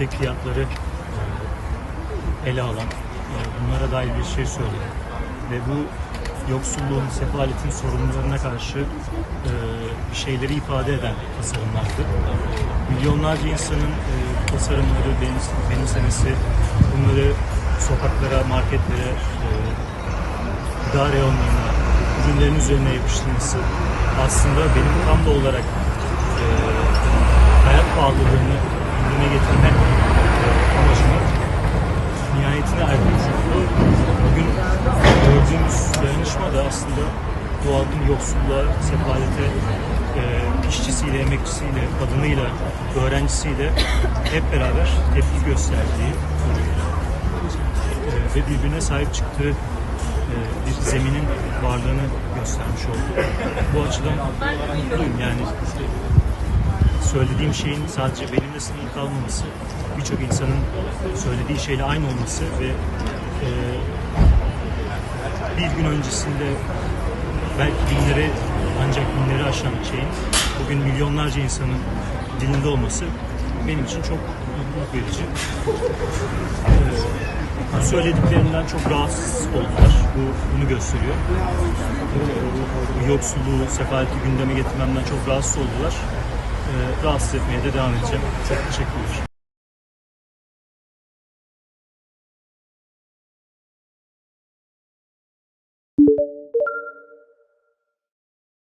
yüksek fiyatları e, ele alan, e, bunlara dair bir şey söyledi. Ve bu yoksulluğun, sefaletin sorunlarına karşı e, bir şeyleri ifade eden tasarımlardı. Milyonlarca insanın tasarımları benim- benimsemesi, bunları sokaklara, marketlere, gıda reyonlarına, ürünlerin üzerine yapıştırması aslında benim tam da olarak hayat pahalılığını halkın yoksulluğa, sefalete, e, işçisiyle, emekçisiyle, kadınıyla, öğrencisiyle hep beraber tepki gösterdiği e, ve birbirine sahip çıktığı e, bir zeminin varlığını göstermiş oldu. Bu açıdan mutluyum yani söylediğim şeyin sadece benimle sınırlı kalmaması, birçok insanın söylediği şeyle aynı olması ve e, bir gün öncesinde belki binleri ancak binleri aşan şeyin bugün milyonlarca insanın dilinde olması benim için çok mutluluk verici. Ee, söylediklerinden çok rahatsız oldular. Bu bunu gösteriyor. Bu yoksulluğu, sefaleti gündeme getirmemden çok rahatsız oldular. Ee, rahatsız etmeye de devam edeceğim. Çok teşekkürler.